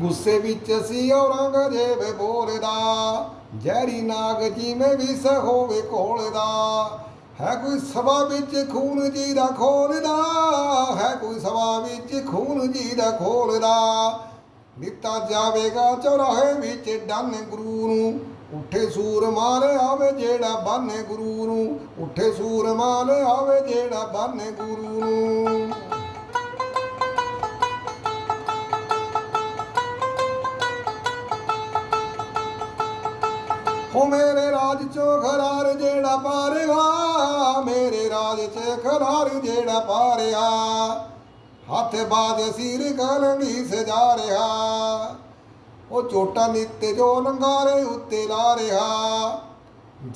ਗੁੱਸੇ ਵਿੱਚ ਸੀ ਔਰੰਗਜ਼ੇਬ ਬੋਲਦਾ ਜ਼ਹਿਰੀ ਨਾਗ ਜਿਵੇਂ ਵੀ ਹੋਵੇ ਕੋਲਦਾ ਹੈ ਕੋਈ ਸਵਾ ਵਿੱਚ ਖੂਨ ਜੀ ਦਾ ਖੋਲਦਾ ਹੈ ਕੋਈ ਸਭਾ ਵਿੱਚ ਖੂਨ ਜੀ ਦਾ ਖੋਲਦਾ ਦਿੱਤਾ ਜਾਵੇਗਾ ਚੌਰਾਹੇ ਵਿੱਚ ਡੰਨ ਗੁਰੂ ਨੂੰ, ਉੱਠੇ ਸੂਰ ਮਾਰ ਆਵੇ ਜਿਹੜਾ ਬਾਨੇ ਗੁਰੂ ਨੂੰ, ਉੱਠੇ ਸੂਰ ਮਾਰ ਆਵੇ ਜਿਹੜਾ ਬਾਨੇ ਗੁਰੂ ਨੂੰ। ਹੋ ਮੇਰੇ ਰਾਜ ਚੋ ਖਰਾਰ ਜਿਹੜਾ ਪਾਰਿਆ, ਮੇਰੇ ਰਾਜ ਚ ਖਰਾਰ ਜਿਹੜਾ ਪਾਰਿਆ। ਹੱਥ ਬਾਜ ਸਿਰ ਕਲੰਗੀ ਸਜਾ ਰਿਹਾ ਉਹ ਚੋਟਾ ਨੀਤੇ ਜੋ ਲੰਗਾਰੇ ਉੱਤੇ ਲਾ ਰਿਹਾ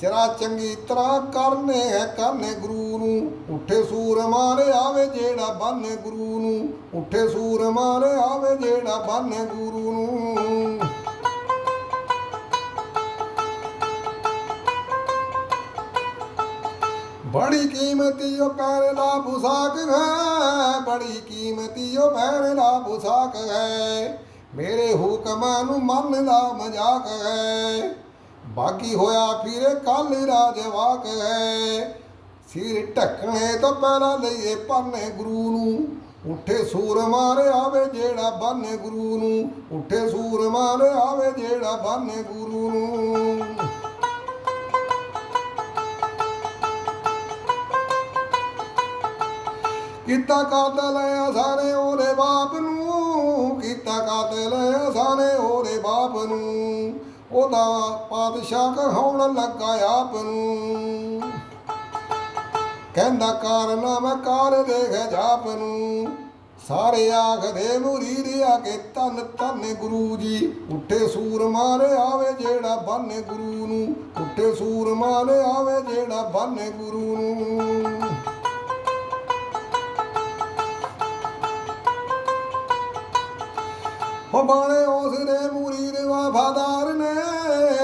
ਜਰਾ ਚੰਗੀ ਤਰ੍ਹਾਂ ਕਰਨੇ ਹੈ ਕਰਨੇ ਗੁਰੂ ਨੂੰ, ਉੱਠੇ ਸੂਰ ਮਾਰੇ ਆਵੇ ਜਿਹੜਾ ਬੰਨੇ ਗੁਰੂ ਨੂੰ, ਉੱਠੇ ਸੂਰ ਮਾਰੇ ਆਵੇ ਜਿਹੜਾ ਬੰਨੇ ਗੁਰੂ ਨੂੰ। ਬੜੀ ਕੀਮਤੀ ਉਹ ਪੈਰ ਦਾ ਪੁਸਾਕ ਹੈ, ਬੜੀ ਕੀਮਤੀ ਉਹ ਪੈਰਲਾ ਪੁਸਾਕ ਹੈ। ਮੇਰੇ ਹੁਕਮਾਂ ਨੂੰ ਮੰਨਦਾ ਮਜ਼ਾਕ ਹੈ। ਬਾਕੀ ਹੋਇਆ ਫਿਰ ਕੱਲ ਰਾਜਵਾਕ ਹੈ। ਸਿਰ ਢੱਕਣੇ ਤੋਂ ਪਹਿਲਾਂ ਲਈਏ ਪੰਨੇ ਗੁਰੂ ਨੂੰ। ਉੱਠੇ ਸੂਰ ਮਾਰੇ ਆਵੇ ਜਿਹੜਾ ਬੰਨੇ ਗੁਰੂ ਨੂੰ। ਉੱਠੇ ਸੂਰ ਮਾਰੇ ਆਵੇ ਜਿਹੜਾ ਬੰਨੇ ਗੁਰੂ ਨੂੰ। ਕੀਤਾ ਕਾਤਲ ਸਾਰੇ ਉਹਦੇ ਬਾਪ ਨੂੰ, ਕੀਤਾ ਕਾਤਲ ਸਾਰੇ ਉਹਦੇ ਬਾਪ ਨੂੰ। ਉਹਦਾ ਪਾਤਸ਼ਾਹ ਕਹਾਉਣ ਲੱਗਾ ਆਪ ਨੂੰ। ਕਹਿੰਦਾ ਕਾਰਨਾ ਮੈਂ ਕਾਰ ਦੇਖ ਜਾਪ ਨੂੰ। ਸਾਰੇ ਆਖਦੇ ਮੁਰੀਦ ਆ ਕੇ ਤਨ ਤਨ ਗੁਰੂ ਜੀ। ਉੱਠੇ ਸੂਰ ਮਾਰੇ ਆਵੇ ਜਿਹੜਾ ਬੰਨੇ ਗੁਰੂ ਨੂੰ। ਉੱਠੇ ਸੂਰ ਮਾਰੇ ਆਵੇ ਜਿਹੜਾ ਬੰਨੇ ਗੁਰੂ ਨੂੰ। ਹੋ ਬਾਣੇ ਉਸ ਦੇ ਮੁਰੀਦ ਵਫਾਦਾਰ ਨੇ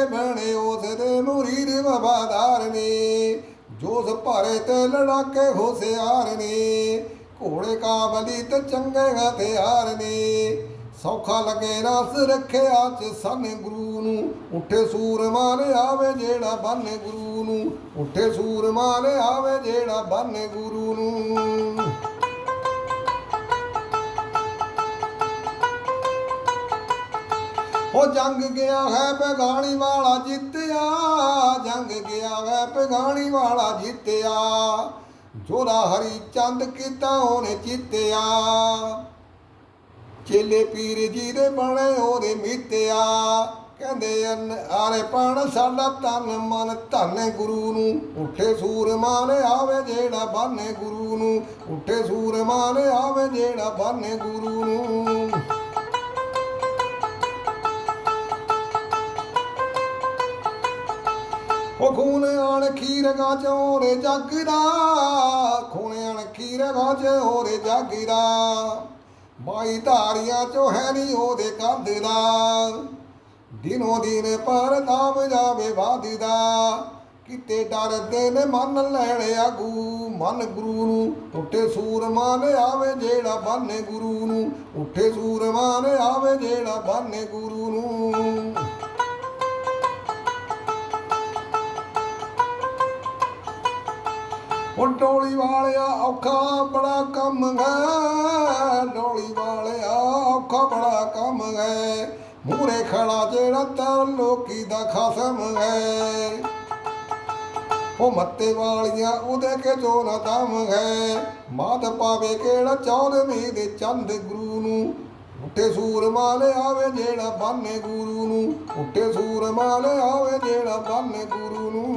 ਬਾਣੇ ਉਸ ਦੇ ਮੁਰੀਦ ਵਫਾਦਾਰ ਨੇ, ਜੋਸ ਭਾਰੇ ਤੇ ਲੜਾਕੇ ਹੋਸਿਆਰ ਨੇ, ਘੋੜੇ ਕਾਬਲੀ ਤੇ ਚੰਗੇ ਹਥਿਆਰ ਨੇ, ਸੌਖਾ ਲੱਗੇ ਰਸ ਰੱਖਿਆ ਚ ਸਨ ਗੁਰੂ ਨੂੰ, ਉੱਠੇ ਸੂਰ ਮਾਰੇ ਆਵੇ ਜਿਹੜਾ ਬੰਨੇ ਗੁਰੂ ਨੂੰ, ਉੱਠੇ ਸੂਰ ਮਾਰੇ ਆਵੇ ਜਿਹੜਾ ਬੰਨੇ ਗੁਰੂ ਨੂੰ। ਉਹ ਜੰਗ ਗਿਆ ਹੈ ਪਗਾਣੀ ਵਾਲਾ ਜਿੱਤਿਆ, ਜੰਗ ਗਿਆ ਹੈ ਪਗਾਣੀ ਵਾਲਾ ਜਿੱਤਿਆ। ਜੋਰਾ ਹਰੀ ਚੰਦ ਕੀਤਾ ਉਹਨੇ ਜਿੱਤਿਆ। ਚੇਲੇ ਪੀਰ ਜੀ ਦੇ ਬਣੇ ਉਹਦੇ ਮਿੱਤਿਆ। ਕਹਿੰਦੇ ਅਨ ਆਰੇ ਪਣ ਸਾਡਾ ਤਨ ਮਨ, ਧੰਨ ਗੁਰੂ ਨੂੰ। ਉੱਠੇ ਸੂਰਮਾਨ ਆਵੇ ਜਿਹੜਾ ਬਾਨੇ ਗੁਰੂ ਨੂੰ। ਉੱਠੇ ਸੂਰਮਾਨ ਆਵੇ ਜਿਹੜਾ ਬਾਨੇ ਗੁਰੂ ਨੂੰ। ਉਹ ਖੂਨ ਆਣ ਖੀਰ ਗਾਜ ਹੋਰੇ ਜੱਗ ਦਾ ਖੂਨ ਆਣ ਖੀਰ ਗਾਜ ਹੋਰੇ ਜੱਗ ਦਾ ਮਾਈ ਧਾਰੀਆਂ ਚੋਂ ਹੈ ਨਹੀਂ ਉਹਦੇ ਕੰਧ ਦਾ। ਦਿਨੋਂ ਦਿਨ ਪਰ ਨਾਮ ਜਾਵੇ ਵਾਦੀਦਾ ਕਿਤੇ ਡਰਦੇ ਨੇ ਮੰਨ ਲੈਣੇ ਆਗੂ, ਮਨ ਗੁਰੂ ਨੂੰ ਉੱਠੇ ਸੂਰਮਾਨ ਆਵੇ ਜਿਹੜਾ ਬਾਨੇ ਗੁਰੂ ਨੂੰ। ਉੱਠੇ ਸੂਰਮਾਨ ਆਵੇ ਜਿਹੜਾ ਬਾਨੇ ਗੁਰੂ ਨੂੰ। ਉਹ ਡੋਲੀ ਵਾਲਿਆ ਔਖਾ ਬੜਾ ਕੰਮ ਹੈ, ਡੋਲੀ ਵਾਲਿਆ ਔਖਾ ਬੜਾ ਕੰਮ ਹੈ। ਮੂਰੇ ਖੜਾ ਜਿਹੜਾ ਤਾਂ ਲੋਕੀ ਦਾ ਖਸਮ ਹੈ। ਉਹ ਮੱਤੇ ਵਾਲੀਆਂ ਉਹਦੇ ਕੇ ਜੋ ਨਾ ਦਮ ਹੈ। ਮਾਤ ਪਾਵੇ ਕਿਹੜਾ ਚੌਦਵੀਂ ਦੇ ਚੰਦ ਗੁਰੂ ਨੂੰ। ਉੱਠੇ ਸੂਰ ਮਾਲੇ ਆਵੇ ਜਿਹੜਾ ਬੰਨੇ ਗੁਰੂ ਨੂੰ। ਉੱਠੇ ਸੂਰ ਮਾਲੇ ਆਵੇ ਜਿਹੜਾ ਬੰਨੇ ਗੁਰੂ ਨੂੰ।